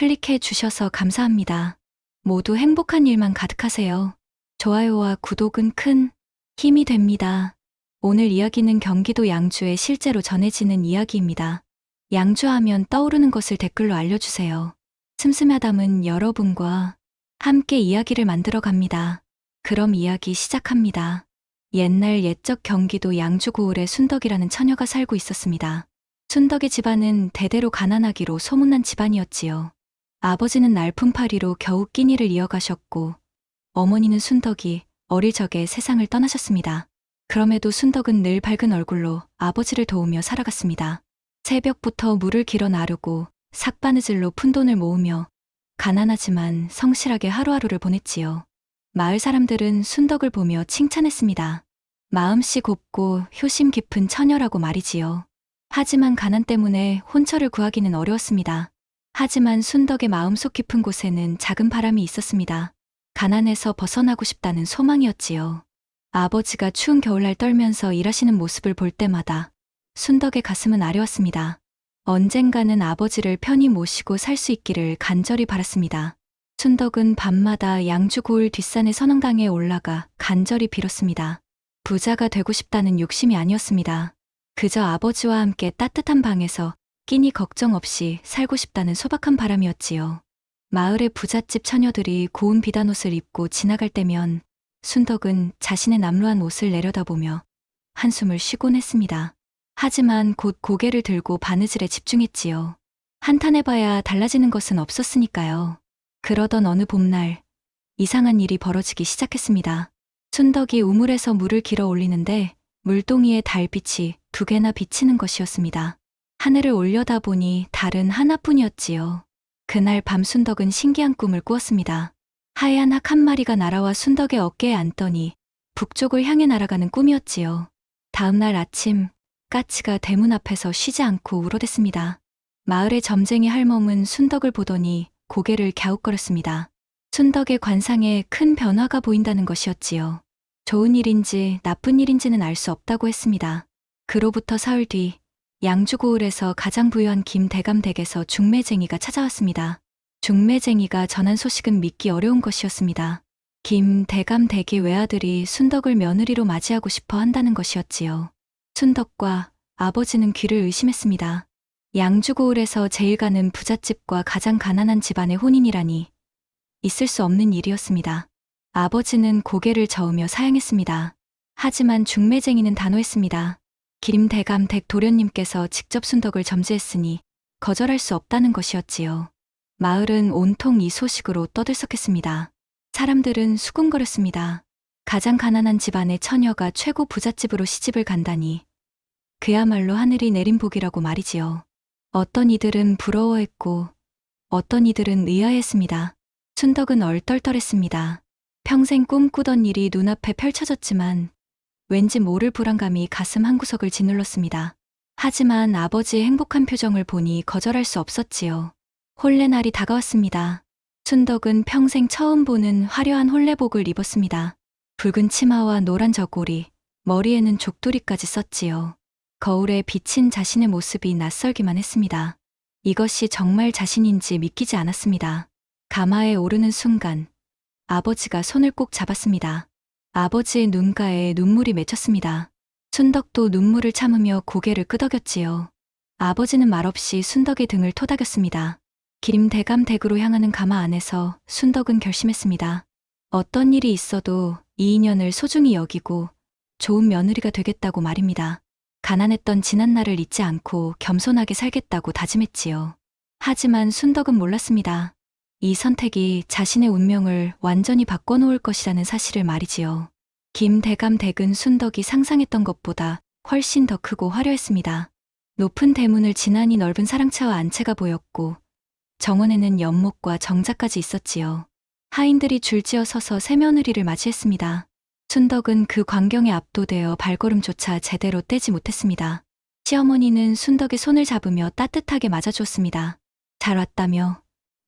클릭해 주셔서 감사합니다. 모두 행복한 일만 가득하세요. 좋아요와 구독은 큰 힘이 됩니다. 오늘 이야기는 경기도 양주에 실제로 전해지는 이야기입니다. 양주하면 떠오르는 것을 댓글로 알려주세요. 슴슴하담은 여러분과 함께 이야기를 만들어 갑니다. 그럼 이야기 시작합니다. 옛날 옛적 경기도 양주 고을에 순덕이라는 처녀가 살고 있었습니다. 순덕의 집안은 대대로 가난하기로 소문난 집안이었지요. 아버지는 날품팔이로 겨우 끼니를 이어가셨고, 어머니는 순덕이 어릴 적에 세상을 떠나셨습니다. 그럼에도 순덕은 늘 밝은 얼굴로 아버지를 도우며 살아갔습니다. 새벽부터 물을 길어 나르고 삭바느질로 푼돈을 모으며 가난하지만 성실하게 하루하루를 보냈지요. 마을 사람들은 순덕을 보며 칭찬했습니다. 마음씨 곱고 효심 깊은 처녀라고 말이지요. 하지만 가난 때문에 혼처를 구하기는 어려웠습니다. 하지만 순덕의 마음속 깊은 곳에는 작은 바람이 있었습니다. 가난에서 벗어나고 싶다는 소망이었지요. 아버지가 추운 겨울날 떨면서 일하시는 모습을 볼 때마다 순덕의 가슴은 아려웠습니다. 언젠가는 아버지를 편히 모시고 살 수 있기를 간절히 바랐습니다. 순덕은 밤마다 양주 고을 뒷산의 선흥당에 올라가 간절히 빌었습니다. 부자가 되고 싶다는 욕심이 아니었습니다. 그저 아버지와 함께 따뜻한 방에서 끼니 걱정 없이 살고 싶다는 소박한 바람이었지요. 마을의 부잣집 처녀들이 고운 비단옷을 입고 지나갈 때면 순덕은 자신의 남루한 옷을 내려다보며 한숨을 쉬곤 했습니다. 하지만 곧 고개를 들고 바느질에 집중했지요. 한탄해봐야 달라지는 것은 없었으니까요. 그러던 어느 봄날 이상한 일이 벌어지기 시작했습니다. 순덕이 우물에서 물을 길어 올리는데 물동이에 달빛이 두 개나 비치는 것이었습니다. 하늘을 올려다보니 달은 하나뿐이었지요. 그날 밤 순덕은 신기한 꿈을 꾸었습니다. 하얀 학 한 마리가 날아와 순덕의 어깨에 앉더니 북쪽을 향해 날아가는 꿈이었지요. 다음날 아침 까치가 대문 앞에서 쉬지 않고 울어댔습니다. 마을의 점쟁이 할멈은 순덕을 보더니 고개를 갸웃거렸습니다. 순덕의 관상에 큰 변화가 보인다는 것이었지요. 좋은 일인지 나쁜 일인지는 알 수 없다고 했습니다. 그로부터 사흘 뒤 양주 고을에서 가장 부유한 김대감 댁에서 중매쟁이가 찾아왔습니다. 중매쟁이가 전한 소식은 믿기 어려운 것이었습니다. 김대감 댁의 외아들이 순덕을 며느리로 맞이하고 싶어 한다는 것이었지요. 순덕과 아버지는 귀를 의심했습니다. 양주 고을에서 제일 가는 부잣집과 가장 가난한 집안의 혼인이라니 있을 수 없는 일이었습니다. 아버지는 고개를 저으며 사양했습니다. 하지만 중매쟁이는 단호했습니다. 김대감 댁 도련님께서 직접 순덕을 점지했으니 거절할 수 없다는 것이었지요. 마을은 온통 이 소식으로 떠들썩했습니다. 사람들은 수군거렸습니다. 가장 가난한 집안의 처녀가 최고 부잣집으로 시집을 간다니 그야말로 하늘이 내린 복이라고 말이지요. 어떤 이들은 부러워했고 어떤 이들은 의아했습니다. 순덕은 얼떨떨했습니다. 평생 꿈꾸던 일이 눈앞에 펼쳐졌지만 왠지 모를 불안감이 가슴 한구석을 짓눌렀습니다. 하지만 아버지의 행복한 표정을 보니 거절할 수 없었지요. 혼례날이 다가왔습니다. 순덕은 평생 처음 보는 화려한 혼례복을 입었습니다. 붉은 치마와 노란 저고리, 머리에는 족두리까지 썼지요. 거울에 비친 자신의 모습이 낯설기만 했습니다. 이것이 정말 자신인지 믿기지 않았습니다. 가마에 오르는 순간 아버지가 손을 꼭 잡았습니다. 아버지의 눈가에 눈물이 맺혔습니다. 순덕도 눈물을 참으며 고개를 끄덕였지요. 아버지는 말없이 순덕의 등을 토닥였습니다. 김대감 댁으로 향하는 가마 안에서 순덕은 결심했습니다. 어떤 일이 있어도 이 인연을 소중히 여기고 좋은 며느리가 되겠다고 말입니다. 가난했던 지난날을 잊지 않고 겸손하게 살겠다고 다짐했지요. 하지만 순덕은 몰랐습니다. 이 선택이 자신의 운명을 완전히 바꿔놓을 것이라는 사실을 말이지요. 김 대감 댁은 순덕이 상상했던 것보다 훨씬 더 크고 화려했습니다. 높은 대문을 지나니 넓은 사랑채와 안채가 보였고 정원에는 연못과 정자까지 있었지요. 하인들이 줄지어 서서 새며느리를 맞이했습니다. 순덕은 그 광경에 압도되어 발걸음조차 제대로 떼지 못했습니다. 시어머니는 순덕의 손을 잡으며 따뜻하게 맞아주었습니다. 잘 왔다며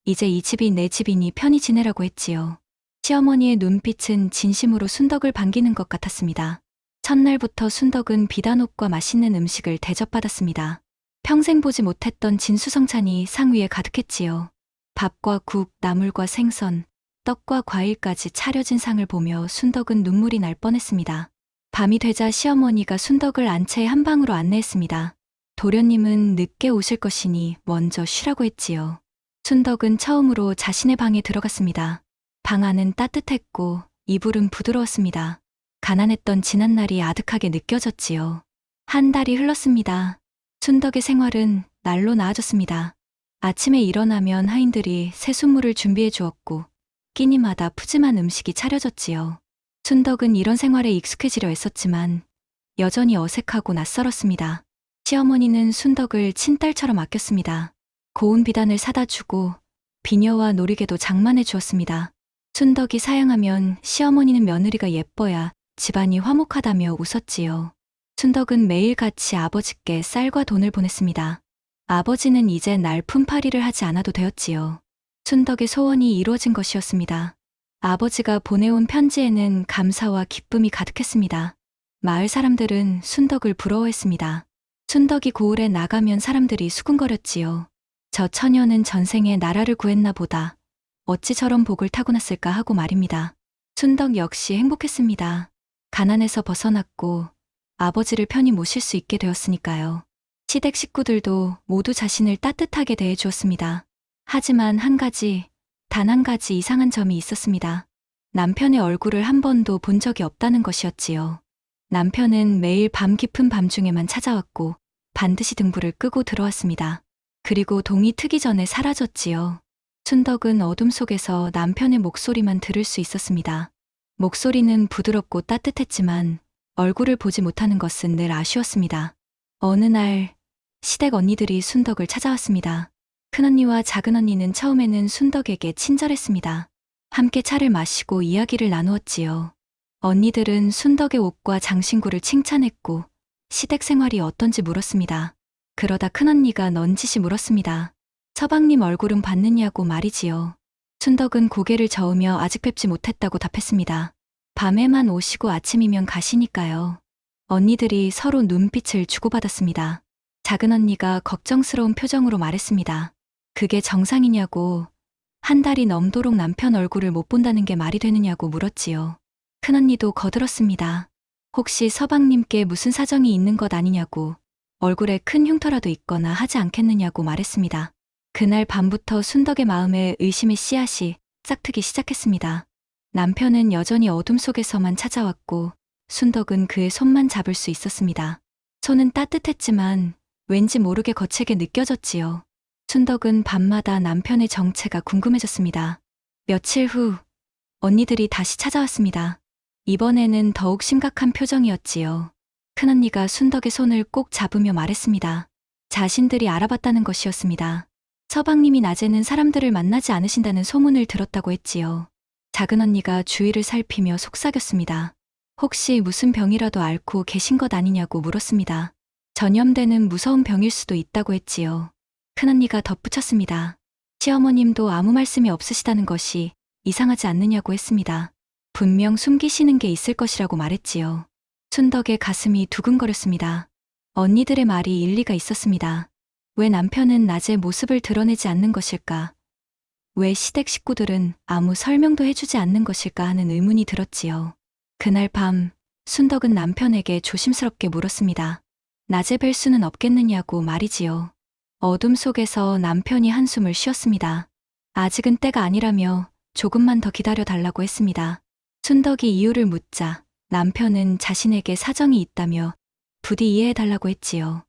이제 이 집이 내 집이니 편히 지내라고 했지요. 시어머니의 눈빛은 진심으로 순덕을 반기는 것 같았습니다. 첫날부터 순덕은 비단옷과 맛있는 음식을 대접받았습니다. 평생 보지 못했던 진수성찬이 상 위에 가득했지요. 밥과 국, 나물과 생선, 떡과 과일까지 차려진 상을 보며 순덕은 눈물이 날 뻔했습니다. 밤이 되자 시어머니가 순덕을 안채의 한 방으로 안내했습니다. 도련님은 늦게 오실 것이니 먼저 쉬라고 했지요. 순덕은 처음으로 자신의 방에 들어갔습니다. 방 안은 따뜻했고 이불은 부드러웠습니다. 가난했던 지난날이 아득하게 느껴졌지요. 한 달이 흘렀습니다. 순덕의 생활은 날로 나아졌습니다. 아침에 일어나면 하인들이 새순물을 준비해 주었고 끼니마다 푸짐한 음식이 차려졌지요. 순덕은 이런 생활에 익숙해지려 했었지만 여전히 어색하고 낯설었습니다. 시어머니는 순덕을 친딸처럼 아꼈습니다. 고운 비단을 사다 주고 비녀와 놀이개도 장만해 주었습니다. 순덕이 사양하면 시어머니는 며느리가 예뻐야 집안이 화목하다며 웃었지요. 순덕은 매일같이 아버지께 쌀과 돈을 보냈습니다. 아버지는 이제 날 품팔이를 하지 않아도 되었지요. 순덕의 소원이 이루어진 것이었습니다. 아버지가 보내온 편지에는 감사와 기쁨이 가득했습니다. 마을 사람들은 순덕을 부러워했습니다. 순덕이 고을에 나가면 사람들이 수군거렸지요. 저 처녀는 전생에 나라를 구했나 보다. 어찌 저런 복을 타고났을까 하고 말입니다. 순덕 역시 행복했습니다. 가난에서 벗어났고 아버지를 편히 모실 수 있게 되었으니까요. 시댁 식구들도 모두 자신을 따뜻하게 대해 주었습니다. 하지만 한 가지, 단 한 가지 이상한 점이 있었습니다. 남편의 얼굴을 한 번도 본 적이 없다는 것이었지요. 남편은 매일 밤 깊은 밤중에만 찾아왔고 반드시 등불을 끄고 들어왔습니다. 그리고 동이 트기 전에 사라졌지요. 순덕은 어둠 속에서 남편의 목소리만 들을 수 있었습니다. 목소리는 부드럽고 따뜻했지만 얼굴을 보지 못하는 것은 늘 아쉬웠습니다. 어느 날 시댁 언니들이 순덕을 찾아왔습니다. 큰언니와 작은언니는 처음에는 순덕에게 친절했습니다. 함께 차를 마시고 이야기를 나누었지요. 언니들은 순덕의 옷과 장신구를 칭찬했고 시댁 생활이 어떤지 물었습니다. 그러다 큰언니가 넌지시 물었습니다. 서방님 얼굴은 봤느냐고 말이지요. 순덕은 고개를 저으며 아직 뵙지 못했다고 답했습니다. 밤에만 오시고 아침이면 가시니까요. 언니들이 서로 눈빛을 주고받았습니다. 작은 언니가 걱정스러운 표정으로 말했습니다. 그게 정상이냐고, 한 달이 넘도록 남편 얼굴을 못 본다는 게 말이 되느냐고 물었지요. 큰언니도 거들었습니다. 혹시 서방님께 무슨 사정이 있는 것 아니냐고, 얼굴에 큰 흉터라도 있거나 하지 않겠느냐고 말했습니다. 그날 밤부터 순덕의 마음에 의심의 씨앗이 싹트기 시작했습니다. 남편은 여전히 어둠 속에서만 찾아왔고 순덕은 그의 손만 잡을 수 있었습니다. 손은 따뜻했지만 왠지 모르게 거칠게 느껴졌지요. 순덕은 밤마다 남편의 정체가 궁금해졌습니다. 며칠 후 언니들이 다시 찾아왔습니다. 이번에는 더욱 심각한 표정이었지요. 큰언니가 순덕의 손을 꼭 잡으며 말했습니다. 자신들이 알아봤다는 것이었습니다. 서방님이 낮에는 사람들을 만나지 않으신다는 소문을 들었다고 했지요. 작은 언니가 주위를 살피며 속삭였습니다. 혹시 무슨 병이라도 앓고 계신 것 아니냐고 물었습니다. 전염되는 무서운 병일 수도 있다고 했지요. 큰언니가 덧붙였습니다. 시어머님도 아무 말씀이 없으시다는 것이 이상하지 않느냐고 했습니다. 분명 숨기시는 게 있을 것이라고 말했지요. 순덕의 가슴이 두근거렸습니다. 언니들의 말이 일리가 있었습니다. 왜 남편은 낮에 모습을 드러내지 않는 것일까? 왜 시댁 식구들은 아무 설명도 해주지 않는 것일까 하는 의문이 들었지요. 그날 밤, 순덕은 남편에게 조심스럽게 물었습니다. 낮에 뵐 수는 없겠느냐고 말이지요. 어둠 속에서 남편이 한숨을 쉬었습니다. 아직은 때가 아니라며 조금만 더 기다려 달라고 했습니다. 순덕이 이유를 묻자 남편은 자신에게 사정이 있다며 부디 이해해 달라고 했지요.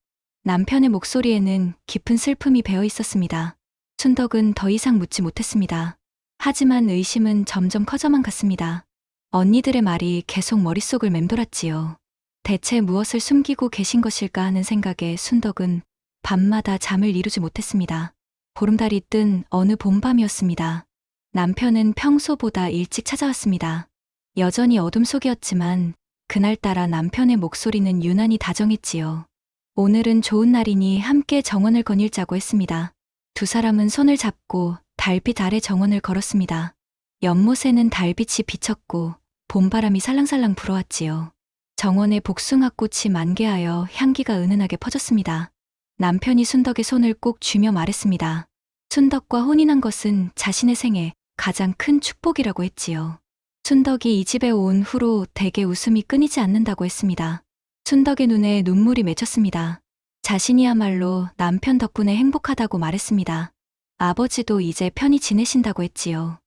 남편의 목소리에는 깊은 슬픔이 배어 있었습니다. 순덕은 더 이상 묻지 못했습니다. 하지만 의심은 점점 커져만 갔습니다. 언니들의 말이 계속 머릿속을 맴돌았지요. 대체 무엇을 숨기고 계신 것일까 하는 생각에 순덕은 밤마다 잠을 이루지 못했습니다. 보름달이 뜬 어느 봄밤이었습니다. 남편은 평소보다 일찍 찾아왔습니다. 여전히 어둠 속이었지만 그날따라 남편의 목소리는 유난히 다정했지요. 오늘은 좋은 날이니 함께 정원을 거닐자고 했습니다. 두 사람은 손을 잡고 달빛 아래 정원을 걸었습니다. 연못에는 달빛이 비쳤고 봄바람이 살랑살랑 불어왔지요. 정원에 복숭아꽃이 만개하여 향기가 은은하게 퍼졌습니다. 남편이 순덕의 손을 꼭 쥐며 말했습니다. 순덕과 혼인한 것은 자신의 생애 가장 큰 축복이라고 했지요. 순덕이 이 집에 온 후로 대개 웃음이 끊이지 않는다고 했습니다. 순덕의 눈에 눈물이 맺혔습니다. 자신이야말로 남편 덕분에 행복하다고 말했습니다. 아버지도 이제 편히 지내신다고 했지요.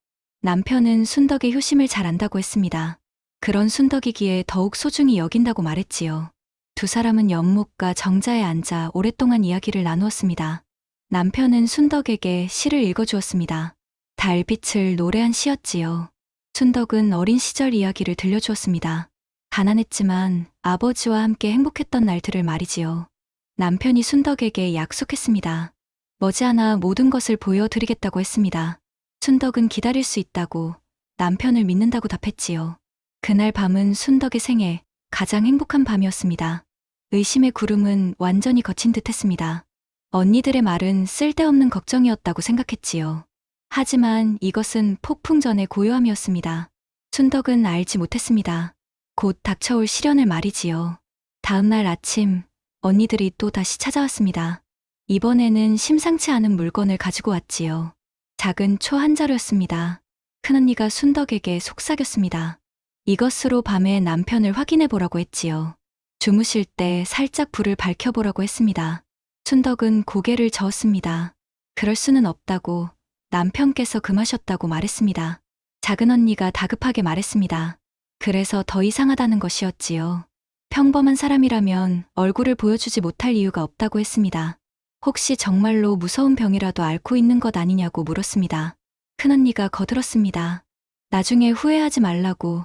남편은 순덕의 효심을 잘 안다고 했습니다. 그런 순덕이기에 더욱 소중히 여긴다고 말했지요. 두 사람은 연못가 정자에 앉아 오랫동안 이야기를 나누었습니다. 남편은 순덕에게 시를 읽어주었습니다. 달빛을 노래한 시였지요. 순덕은 어린 시절 이야기를 들려주었습니다. 가난했지만 아버지와 함께 행복했던 날들을 말이지요. 남편이 순덕에게 약속했습니다. 머지않아 모든 것을 보여드리겠다고 했습니다. 순덕은 기다릴 수 있다고 남편을 믿는다고 답했지요. 그날 밤은 순덕의 생애 가장 행복한 밤이었습니다. 의심의 구름은 완전히 거친 듯 했습니다. 언니들의 말은 쓸데없는 걱정이었다고 생각했지요. 하지만 이것은 폭풍 전의 고요함이었습니다. 순덕은 알지 못했습니다. 곧 닥쳐올 시련을 말이지요. 다음날 아침 언니들이 또 다시 찾아왔습니다. 이번에는 심상치 않은 물건을 가지고 왔지요. 작은 초 한 자루였습니다. 큰언니가 순덕에게 속삭였습니다. 이것으로 밤에 남편을 확인해 보라고 했지요. 주무실 때 살짝 불을 밝혀보라고 했습니다. 순덕은 고개를 저었습니다. 그럴 수는 없다고 남편께서 금하셨다고 말했습니다. 작은 언니가 다급하게 말했습니다. 그래서 더 이상하다는 것이었지요. 평범한 사람이라면 얼굴을 보여주지 못할 이유가 없다고 했습니다. 혹시 정말로 무서운 병이라도 앓고 있는 것 아니냐고 물었습니다. 큰언니가 거들었습니다. 나중에 후회하지 말라고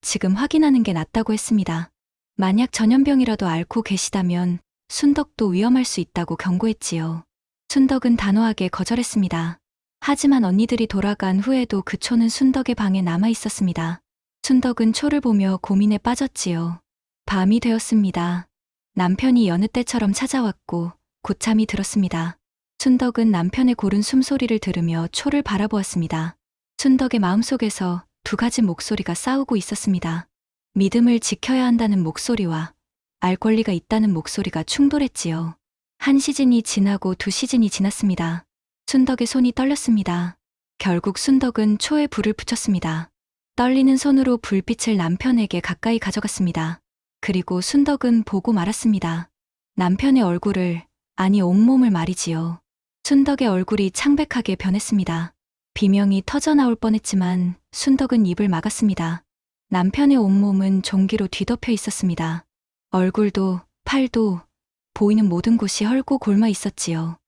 지금 확인하는 게 낫다고 했습니다. 만약 전염병이라도 앓고 계시다면 순덕도 위험할 수 있다고 경고했지요. 순덕은 단호하게 거절했습니다. 하지만 언니들이 돌아간 후에도 그 초는 순덕의 방에 남아 있었습니다. 순덕은 초를 보며 고민에 빠졌지요. 밤이 되었습니다. 남편이 여느 때처럼 찾아왔고 고참이 들었습니다. 순덕은 남편의 고른 숨소리를 들으며 초를 바라보았습니다. 순덕의 마음속에서 두 가지 목소리가 싸우고 있었습니다. 믿음을 지켜야 한다는 목소리와 알 권리가 있다는 목소리가 충돌했지요. 한 시즌이 지나고 두 시즌이 지났습니다. 순덕의 손이 떨렸습니다. 결국 순덕은 초에 불을 붙였습니다. 떨리는 손으로 불빛을 남편에게 가까이 가져갔습니다. 그리고 순덕은 보고 말았습니다. 남편의 얼굴을, 아니 온몸을 말이지요. 순덕의 얼굴이 창백하게 변했습니다. 비명이 터져나올 뻔했지만 순덕은 입을 막았습니다. 남편의 온몸은 종기로 뒤덮여 있었습니다. 얼굴도, 팔도, 보이는 모든 곳이 헐고 골마 있었지요.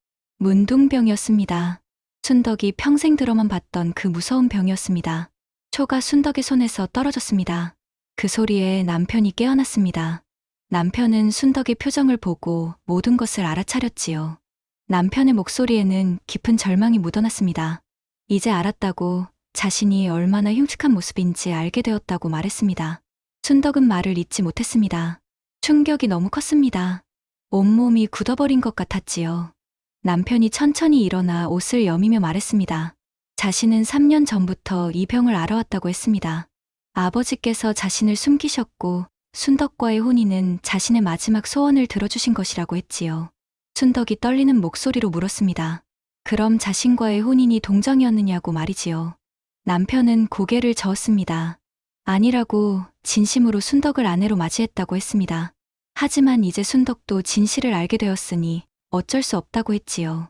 문둥병이었습니다. 순덕이 평생 들어만 봤던 그 무서운 병이었습니다. 초가 순덕의 손에서 떨어졌습니다. 그 소리에 남편이 깨어났습니다. 남편은 순덕의 표정을 보고 모든 것을 알아차렸지요. 남편의 목소리에는 깊은 절망이 묻어났습니다. 이제 알았다고 자신이 얼마나 흉측한 모습인지 알게 되었다고 말했습니다. 순덕은 말을 잇지 못했습니다. 충격이 너무 컸습니다. 온몸이 굳어버린 것 같았지요. 남편이 천천히 일어나 옷을 여미며 말했습니다. 자신은 3년 전부터 이 병을 알아왔다고 했습니다. 아버지께서 자신을 숨기셨고 순덕과의 혼인은 자신의 마지막 소원을 들어주신 것이라고 했지요. 순덕이 떨리는 목소리로 물었습니다. 그럼 자신과의 혼인이 동정이었느냐고 말이지요. 남편은 고개를 저었습니다. 아니라고 진심으로 순덕을 아내로 맞이했다고 했습니다. 하지만 이제 순덕도 진실을 알게 되었으니 어쩔 수 없다고 했지요.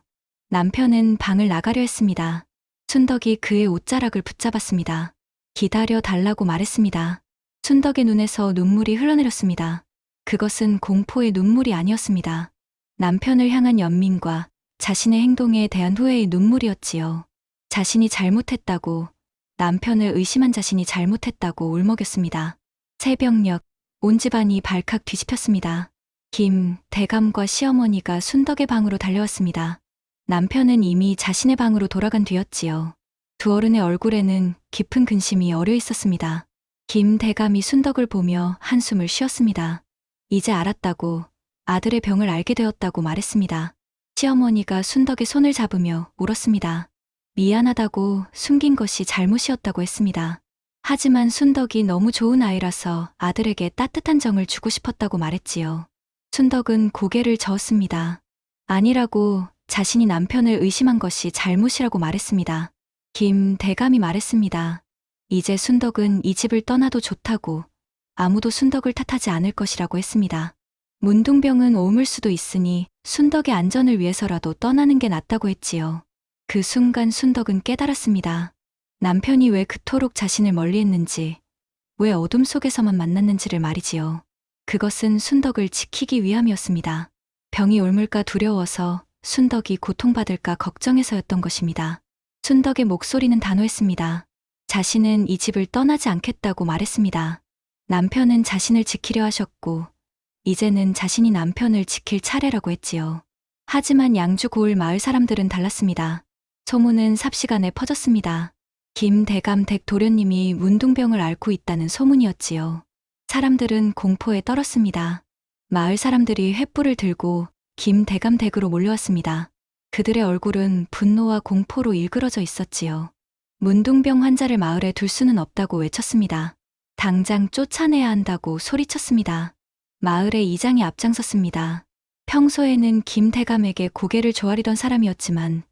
남편은 방을 나가려 했습니다. 순덕이 그의 옷자락을 붙잡았습니다. 기다려 달라고 말했습니다. 순덕의 눈에서 눈물이 흘러내렸습니다. 그것은 공포의 눈물이 아니었습니다. 남편을 향한 연민과 자신의 행동에 대한 후회의 눈물이었지요. 자신이 잘못했다고, 남편을 의심한 자신이 잘못했다고 울먹였습니다. 새벽녘, 온 집안이 발칵 뒤집혔습니다. 김, 대감과 시어머니가 순덕의 방으로 달려왔습니다. 남편은 이미 자신의 방으로 돌아간 뒤였지요. 두 어른의 얼굴에는 깊은 근심이 어려 있었습니다. 김 대감이 순덕을 보며 한숨을 쉬었습니다. 이제 알았다고 아들의 병을 알게 되었다고 말했습니다. 시어머니가 순덕의 손을 잡으며 울었습니다. 미안하다고 숨긴 것이 잘못이었다고 했습니다. 하지만 순덕이 너무 좋은 아이라서 아들에게 따뜻한 정을 주고 싶었다고 말했지요. 순덕은 고개를 저었습니다. 아니라고 자신이 남편을 의심한 것이 잘못이라고 말했습니다. 김 대감이 말했습니다. 이제 순덕은 이 집을 떠나도 좋다고 아무도 순덕을 탓하지 않을 것이라고 했습니다. 문둥병은 옮을 수도 있으니 순덕의 안전을 위해서라도 떠나는 게 낫다고 했지요. 그 순간 순덕은 깨달았습니다. 남편이 왜 그토록 자신을 멀리 했는지, 왜 어둠 속에서만 만났는지를 말이지요. 그것은 순덕을 지키기 위함이었습니다. 병이 옮을까 두려워서 순덕이 고통받을까 걱정해서였던 것입니다. 순덕의 목소리는 단호했습니다. 자신은 이 집을 떠나지 않겠다고 말했습니다. 남편은 자신을 지키려 하셨고, 이제는 자신이 남편을 지킬 차례라고 했지요. 하지만 양주 고을 마을 사람들은 달랐습니다. 소문은 삽시간에 퍼졌습니다. 김 대감 댁 도련님이 문둥병을 앓고 있다는 소문이었지요. 사람들은 공포에 떨었습니다. 마을 사람들이 횃불을 들고 김 대감 댁으로 몰려왔습니다. 그들의 얼굴은 분노와 공포로 일그러져 있었지요. 문둥병 환자를 마을에 둘 수는 없다고 외쳤습니다. 당장 쫓아내야 한다고 소리쳤습니다. 마을의 이장이 앞장섰습니다. 평소에는 김 대감에게 고개를 조아리던 사람이었지만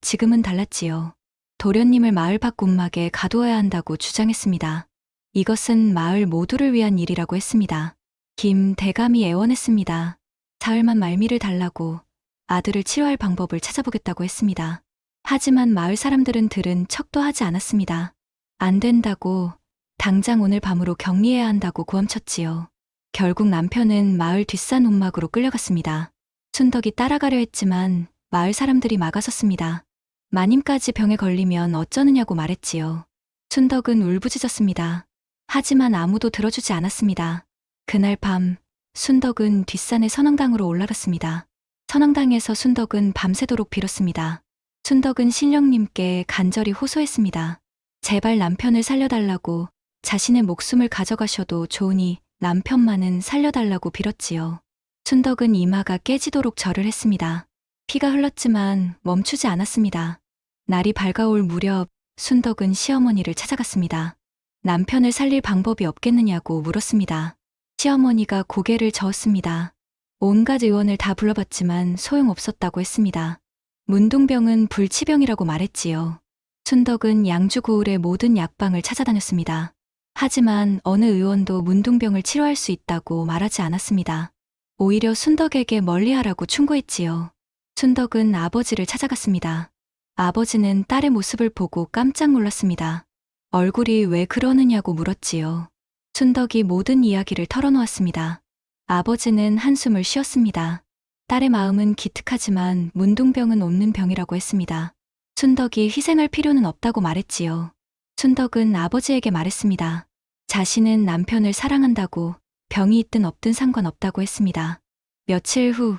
지금은 달랐지요. 도련님을 마을 밖 움막에 가두어야 한다고 주장했습니다. 이것은 마을 모두를 위한 일이라고 했습니다. 김 대감이 애원했습니다. 사흘만 말미를 달라고 아들을 치료할 방법을 찾아보겠다고 했습니다. 하지만 마을 사람들은 들은 척도 하지 않았습니다. 안 된다고 당장 오늘 밤으로 격리해야 한다고 고함쳤지요. 결국 남편은 마을 뒷산 움막으로 끌려갔습니다. 순덕이 따라가려 했지만 마을 사람들이 막아섰습니다. 마님까지 병에 걸리면 어쩌느냐고 말했지요. 순덕은 울부짖었습니다. 하지만 아무도 들어주지 않았습니다. 그날 밤 순덕은 뒷산의 선왕당으로 올라갔습니다. 선왕당에서 순덕은 밤새도록 빌었습니다. 순덕은 신령님께 간절히 호소했습니다. 제발 남편을 살려달라고 자신의 목숨을 가져가셔도 좋으니 남편만은 살려달라고 빌었지요. 순덕은 이마가 깨지도록 절을 했습니다. 피가 흘렀지만 멈추지 않았습니다. 날이 밝아올 무렵 순덕은 시어머니를 찾아갔습니다. 남편을 살릴 방법이 없겠느냐고 물었습니다. 시어머니가 고개를 저었습니다. 온갖 의원을 다 불러봤지만 소용없었다고 했습니다. 문둥병은 불치병이라고 말했지요. 순덕은 양주 고을의 모든 약방을 찾아다녔습니다. 하지만 어느 의원도 문둥병을 치료할 수 있다고 말하지 않았습니다. 오히려 순덕에게 멀리하라고 충고했지요. 순덕은 아버지를 찾아갔습니다. 아버지는 딸의 모습을 보고 깜짝 놀랐습니다. 얼굴이 왜 그러느냐고 물었지요. 순덕이 모든 이야기를 털어놓았습니다. 아버지는 한숨을 쉬었습니다. 딸의 마음은 기특하지만 문둥병은 없는 병이라고 했습니다. 순덕이 희생할 필요는 없다고 말했지요. 순덕은 아버지에게 말했습니다. 자신은 남편을 사랑한다고 병이 있든 없든 상관없다고 했습니다. 며칠 후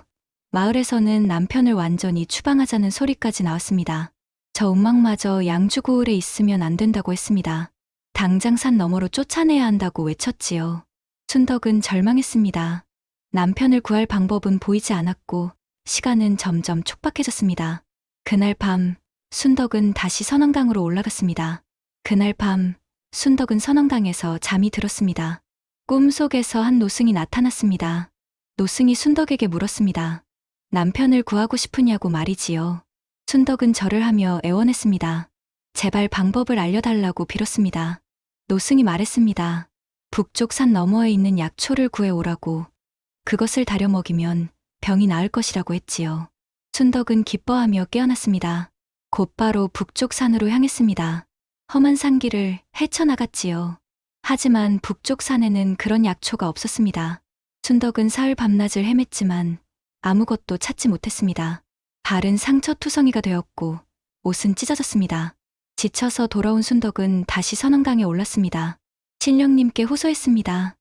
마을에서는 남편을 완전히 추방하자는 소리까지 나왔습니다. 저 음악마저 양주고을에 있으면 안 된다고 했습니다. 당장 산 너머로 쫓아내야 한다고 외쳤지요. 순덕은 절망했습니다. 남편을 구할 방법은 보이지 않았고 시간은 점점 촉박해졌습니다. 그날 밤 순덕은 다시 선왕당으로 올라갔습니다. 그날 밤 순덕은 선왕당에서 잠이 들었습니다. 꿈속에서 한 노승이 나타났습니다. 노승이 순덕에게 물었습니다. 남편을 구하고 싶으냐고 말이지요. 순덕은 절을 하며 애원했습니다. 제발 방법을 알려달라고 빌었습니다. 노승이 말했습니다. 북쪽 산 너머에 있는 약초를 구해오라고. 그것을 다려 먹이면 병이 나을 것이라고 했지요. 순덕은 기뻐하며 깨어났습니다. 곧바로 북쪽 산으로 향했습니다. 험한 산길을 헤쳐나갔지요. 하지만 북쪽 산에는 그런 약초가 없었습니다. 순덕은 사흘 밤낮을 헤맸지만 아무것도 찾지 못했습니다. 발은 상처투성이가 되었고 옷은 찢어졌습니다. 지쳐서 돌아온 순덕은 다시 선왕강에 올랐습니다. 신령님께 호소했습니다.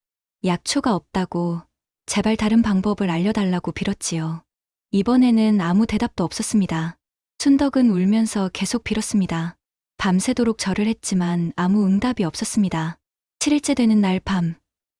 약초가 없다고 제발 다른 방법을 알려달라고 빌었지요. 이번에는 아무 대답도 없었습니다. 순덕은 울면서 계속 빌었습니다. 밤새도록 절을 했지만 아무 응답이 없었습니다. 7일째 되는 날 밤,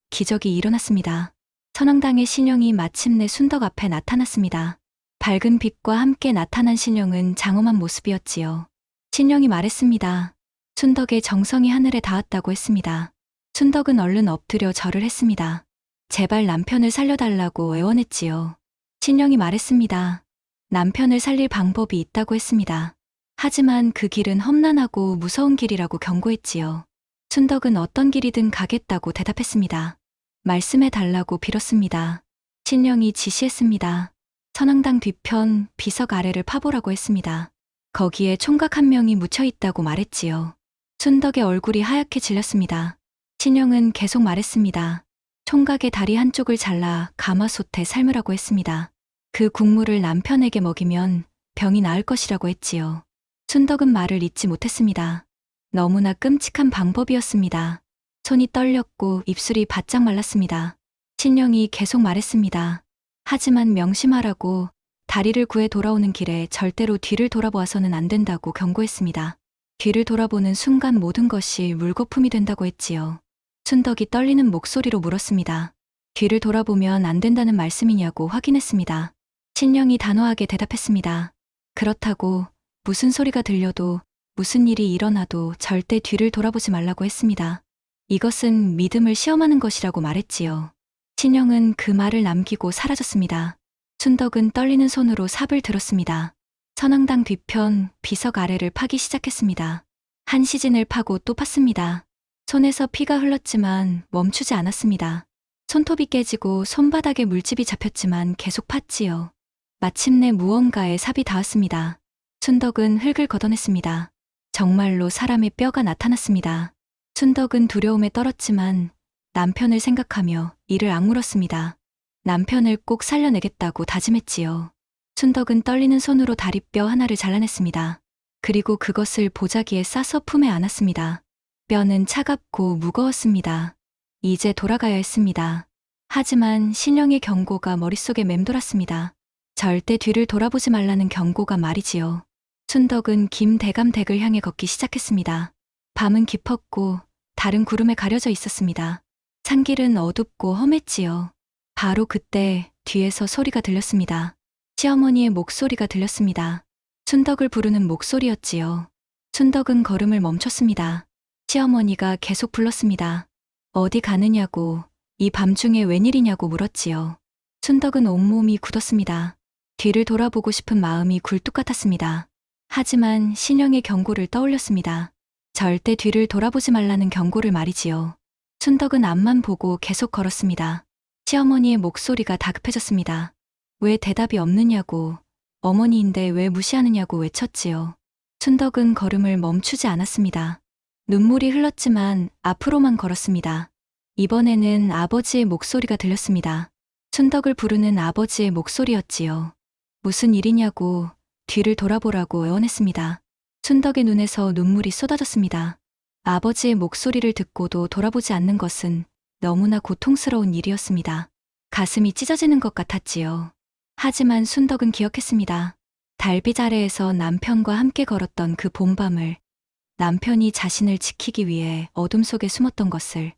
기적이 일어났습니다. 선왕당의 신령이 마침내 순덕 앞에 나타났습니다. 밝은 빛과 함께 나타난 신령은 장엄한 모습이었지요. 신령이 말했습니다. 순덕의 정성이 하늘에 닿았다고 했습니다. 순덕은 얼른 엎드려 절을 했습니다. 제발 남편을 살려달라고 애원했지요. 신령이 말했습니다. 남편을 살릴 방법이 있다고 했습니다. 하지만 그 길은 험난하고 무서운 길이라고 경고했지요. 춘덕은 어떤 길이든 가겠다고 대답했습니다. 말씀해 달라고 빌었습니다. 신령이 지시했습니다. 선앙당 뒤편 비석 아래를 파보라고 했습니다. 거기에 총각 한 명이 묻혀 있다고 말했지요. 춘덕의 얼굴이 하얗게 질렸습니다. 신령은 계속 말했습니다. 총각의 다리 한쪽을 잘라 가마솥에 삶으라고 했습니다. 그 국물을 남편에게 먹이면 병이 나을 것이라고 했지요. 춘덕은 말을 잇지 못했습니다. 너무나 끔찍한 방법이었습니다. 손이 떨렸고 입술이 바짝 말랐습니다. 신령이 계속 말했습니다. 하지만 명심하라고 다리를 구해 돌아오는 길에 절대로 뒤를 돌아보아서는 안 된다고 경고했습니다. 뒤를 돌아보는 순간 모든 것이 물거품이 된다고 했지요. 춘덕이 떨리는 목소리로 물었습니다. 뒤를 돌아보면 안 된다는 말씀이냐고 확인했습니다. 신령이 단호하게 대답했습니다. 그렇다고 무슨 소리가 들려도 무슨 일이 일어나도 절대 뒤를 돌아보지 말라고 했습니다. 이것은 믿음을 시험하는 것이라고 말했지요. 신령은 그 말을 남기고 사라졌습니다. 춘덕은 떨리는 손으로 삽을 들었습니다. 선왕당 뒤편 비석 아래를 파기 시작했습니다. 한 시즌을 파고 또 팠습니다. 손에서 피가 흘렀지만 멈추지 않았습니다. 손톱이 깨지고 손바닥에 물집이 잡혔지만 계속 팠지요. 마침내 무언가에 삽이 닿았습니다. 춘덕은 흙을 걷어냈습니다. 정말로 사람의 뼈가 나타났습니다. 춘덕은 두려움에 떨었지만 남편을 생각하며 이를 악물었습니다. 남편을 꼭 살려내겠다고 다짐했지요. 춘덕은 떨리는 손으로 다리뼈 하나를 잘라냈습니다. 그리고 그것을 보자기에 싸서 품에 안았습니다. 뼈는 차갑고 무거웠습니다. 이제 돌아가야 했습니다. 하지만 신령의 경고가 머릿속에 맴돌았습니다. 절대 뒤를 돌아보지 말라는 경고가 말이지요. 춘덕은 김대감 댁을 향해 걷기 시작했습니다. 밤은 깊었고 다른 구름에 가려져 있었습니다. 산길은 어둡고 험했지요. 바로 그때 뒤에서 소리가 들렸습니다. 시어머니의 목소리가 들렸습니다. 춘덕을 부르는 목소리였지요. 춘덕은 걸음을 멈췄습니다. 시어머니가 계속 불렀습니다. 어디 가느냐고, 이 밤중에 웬일이냐고 물었지요. 춘덕은 온몸이 굳었습니다. 뒤를 돌아보고 싶은 마음이 굴뚝 같았습니다. 하지만 신령의 경고를 떠올렸습니다. 절대 뒤를 돌아보지 말라는 경고를 말이지요. 춘덕은 앞만 보고 계속 걸었습니다. 시어머니의 목소리가 다급해졌습니다. 왜 대답이 없느냐고, 어머니인데 왜 무시하느냐고 외쳤지요. 춘덕은 걸음을 멈추지 않았습니다. 눈물이 흘렀지만 앞으로만 걸었습니다. 이번에는 아버지의 목소리가 들렸습니다. 춘덕을 부르는 아버지의 목소리였지요. 무슨 일이냐고 뒤를 돌아보라고 애원했습니다. 춘덕의 눈에서 눈물이 쏟아졌습니다. 아버지의 목소리를 듣고도 돌아보지 않는 것은 너무나 고통스러운 일이었습니다. 가슴이 찢어지는 것 같았지요. 하지만 순덕은 기억했습니다. 달빛 아래에서 남편과 함께 걸었던 그 봄밤을 남편이 자신을 지키기 위해 어둠 속에 숨었던 것을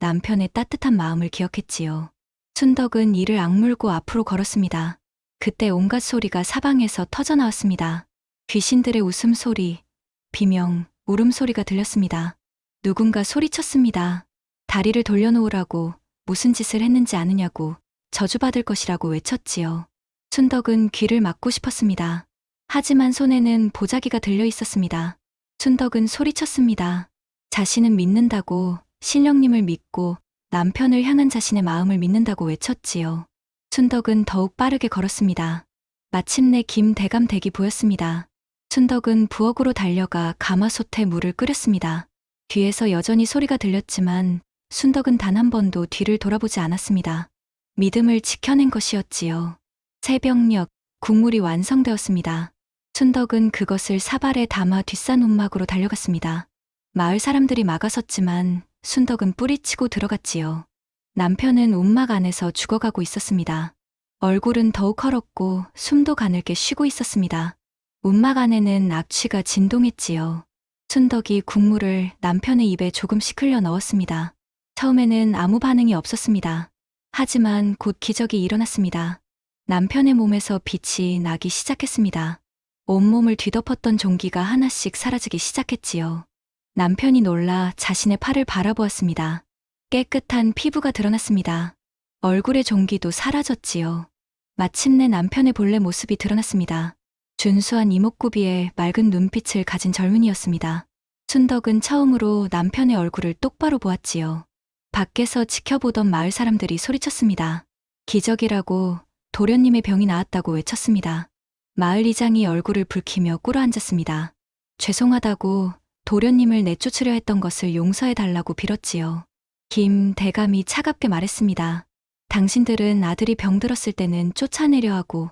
남편의 따뜻한 마음을 기억했지요. 순덕은 이를 악물고 앞으로 걸었습니다. 그때 온갖 소리가 사방에서 터져 나왔습니다. 귀신들의 웃음소리, 비명, 울음소리가 들렸습니다. 누군가 소리쳤습니다. 다리를 돌려놓으라고 무슨 짓을 했는지 아느냐고 저주받을 것이라고 외쳤지요. 춘덕은 귀를 막고 싶었습니다. 하지만 손에는 보자기가 들려 있었습니다. 춘덕은 소리쳤습니다. 자신은 믿는다고 신령님을 믿고 남편을 향한 자신의 마음을 믿는다고 외쳤지요. 춘덕은 더욱 빠르게 걸었습니다. 마침내 김대감 댁이 보였습니다. 춘덕은 부엌으로 달려가 가마솥에 물을 끓였습니다. 뒤에서 여전히 소리가 들렸지만 순덕은 단 한 번도 뒤를 돌아보지 않았습니다. 믿음을 지켜낸 것이었지요. 새벽녘 국물이 완성되었습니다. 춘덕은 그것을 사발에 담아 뒷산 움막으로 달려갔습니다. 마을 사람들이 막아섰지만 순덕은 뿌리치고 들어갔지요. 남편은 움막 안에서 죽어가고 있었습니다. 얼굴은 더욱 헐었고 숨도 가늘게 쉬고 있었습니다. 움막 안에는 악취가 진동했지요. 순덕이 국물을 남편의 입에 조금씩 흘려 넣었습니다. 처음에는 아무 반응이 없었습니다. 하지만 곧 기적이 일어났습니다. 남편의 몸에서 빛이 나기 시작했습니다. 온몸을 뒤덮었던 종기가 하나씩 사라지기 시작했지요. 남편이 놀라 자신의 팔을 바라보았습니다. 깨끗한 피부가 드러났습니다. 얼굴의 종기도 사라졌지요. 마침내 남편의 본래 모습이 드러났습니다. 준수한 이목구비에 맑은 눈빛을 가진 젊은이였습니다. 순덕은 처음으로 남편의 얼굴을 똑바로 보았지요. 밖에서 지켜보던 마을 사람들이 소리쳤습니다. 기적이라고 도련님의 병이 나았다고 외쳤습니다. 마을 이장이 얼굴을 붉히며 꿇어앉았습니다. 죄송하다고 도련님을 내쫓으려 했던 것을 용서해 달라고 빌었지요. 김 대감이 차갑게 말했습니다. 당신들은 아들이 병들었을 때는 쫓아내려 하고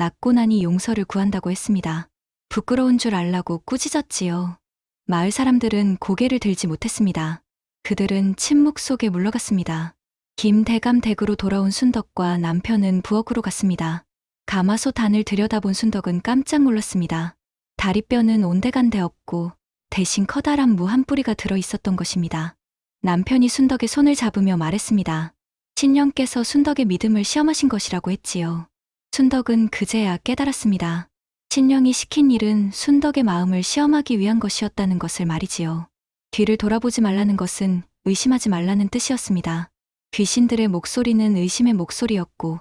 낫고 나니 용서를 구한다고 했습니다. 부끄러운 줄 알라고 꾸짖었지요. 마을 사람들은 고개를 들지 못했습니다. 그들은 침묵 속에 물러갔습니다. 김 대감 댁으로 돌아온 순덕과 남편은 부엌으로 갔습니다. 가마솥 안을 들여다본 순덕은 깜짝 놀랐습니다. 다리뼈는 온데간데 없고 대신 커다란 무 한 뿌리가 들어 있었던 것입니다. 남편이 순덕의 손을 잡으며 말했습니다. 신령께서 순덕의 믿음을 시험하신 것이라고 했지요. 순덕은 그제야 깨달았습니다. 신령이 시킨 일은 순덕의 마음을 시험하기 위한 것이었다는 것을 말이지요. 뒤를 돌아보지 말라는 것은 의심하지 말라는 뜻이었습니다. 귀신들의 목소리는 의심의 목소리였고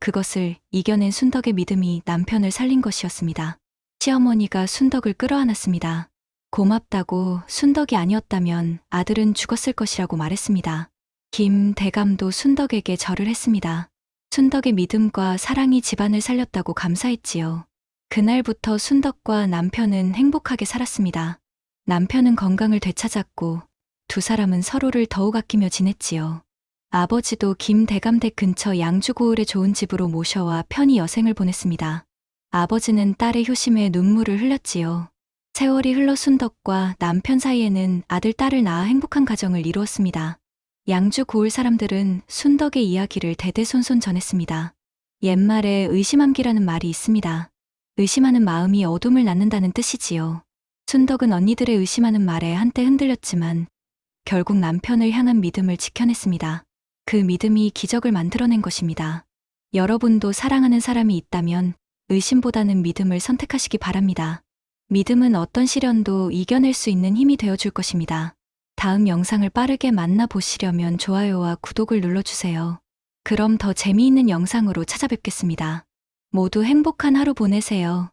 그것을 이겨낸 순덕의 믿음이 남편을 살린 것이었습니다. 시어머니가 순덕을 끌어안았습니다. 고맙다고 순덕이 아니었다면 아들은 죽었을 것이라고 말했습니다. 김 대감도 순덕에게 절을 했습니다. 순덕의 믿음과 사랑이 집안을 살렸다고 감사했지요. 그날부터 순덕과 남편은 행복하게 살았습니다. 남편은 건강을 되찾았고 두 사람은 서로를 더욱 아끼며 지냈지요. 아버지도 김 대감댁 근처 양주고을의 좋은 집으로 모셔와 편히 여생을 보냈습니다. 아버지는 딸의 효심에 눈물을 흘렸지요. 세월이 흘러 순덕과 남편 사이에는 아들, 딸을 낳아 행복한 가정을 이루었습니다. 양주 고을 사람들은 순덕의 이야기를 대대손손 전했습니다. 옛말에 의심함기라는 말이 있습니다. 의심하는 마음이 어둠을 낳는다는 뜻이지요. 순덕은 언니들의 의심하는 말에 한때 흔들렸지만 결국 남편을 향한 믿음을 지켜냈습니다. 그 믿음이 기적을 만들어낸 것입니다. 여러분도 사랑하는 사람이 있다면 의심보다는 믿음을 선택하시기 바랍니다. 믿음은 어떤 시련도 이겨낼 수 있는 힘이 되어줄 것입니다. 다음 영상을 빠르게 만나보시려면 좋아요와 구독을 눌러주세요. 그럼 더 재미있는 영상으로 찾아뵙겠습니다. 모두 행복한 하루 보내세요.